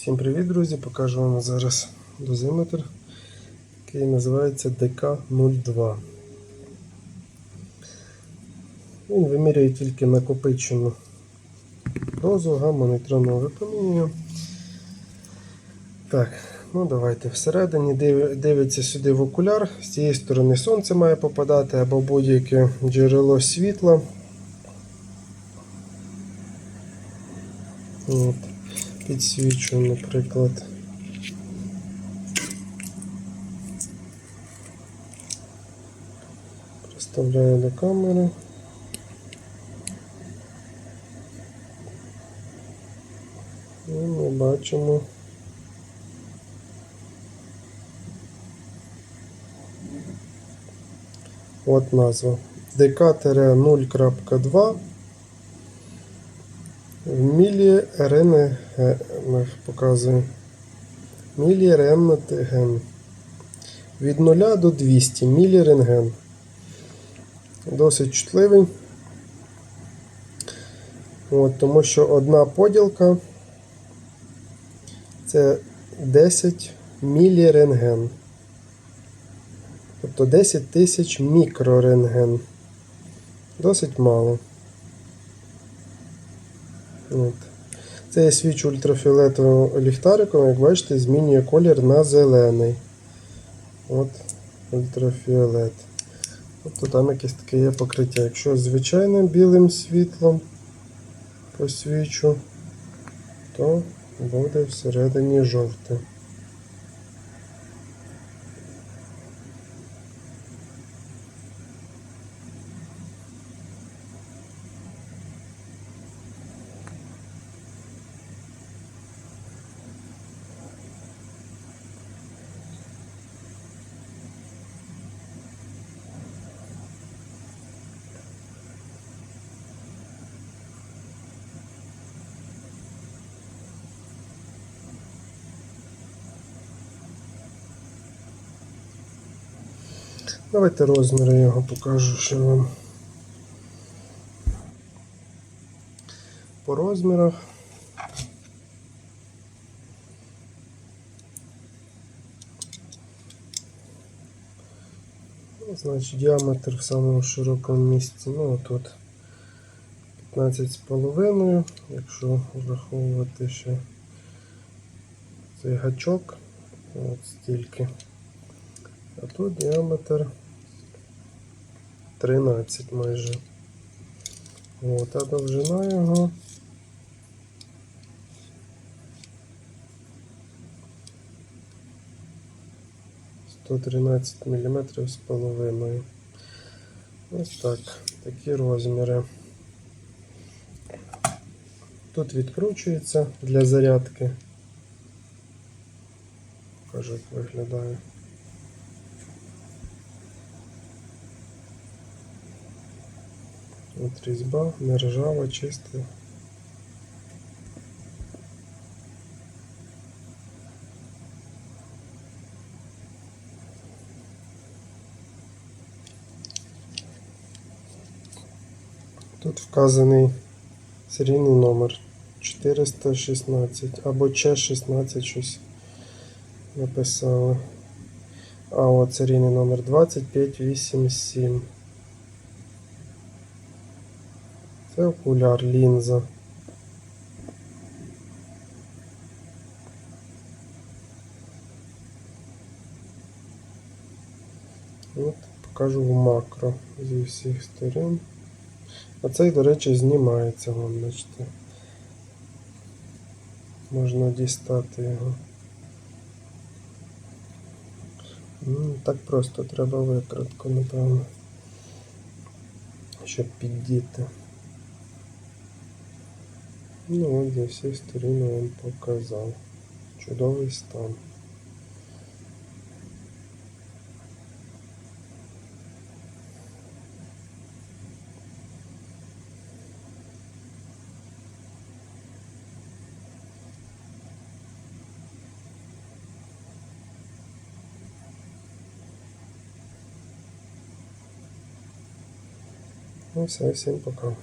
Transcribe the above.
Всім привіт, друзі! Покажу вам зараз дозиметр, який називається ДК-02. Він вимірює тільки накопичену дозу гамма-нейтронного випромінення. Так, ну давайте всередині дивиться сюди в окуляр. З цієї сторони сонце має попадати або будь-яке джерело світла. От. Підсвічу, наприклад. Приставляю до камери. І ми бачимо. От назва. ДК-0.2 в мілі РН показує. Мілі рентген. Від 0 до 200 мілі рентген. Досить чутливий. От, тому що одна поділка це 10 мілі рентген. Тобто 10 тисяч мікрорентген. Досить мало. От. Це я свічу ультрафіолетовим ліхтариком, як бачите, змінює колір на зелений. От ультрафіолет. Тобто там якесь таке є покриття. Якщо звичайним білим світлом посвічу, то буде всередині жовте. Давайте розміри його покажу ще вам. По розмірах. Ну, Значить, діаметр в самому широкому місці, ну тут 15,5, якщо враховувати ще цей гачок, от стільки. А тут діаметр 13 майже. От, а довжина його сто тринадцять міліметрів з половиною. Ось так, такі розміри. Тут відкручується для зарядки. Покажу, як виглядає. От різьба, не ржава, чиста. Тут вказаний серійний номер 416 або Ч16 щось написали. А от серійний номер 2587. Це окуляр, лінза. От, покажу в макро зі всіх сторон. А цей, до речі, знімається, вон, бачите. Можна дістати його. Ну, так просто треба викрутку, напевно. Щоб піддіти. Ну от зі всіх сторін я вам показав. Чудовий стан. Ну все, всім пока.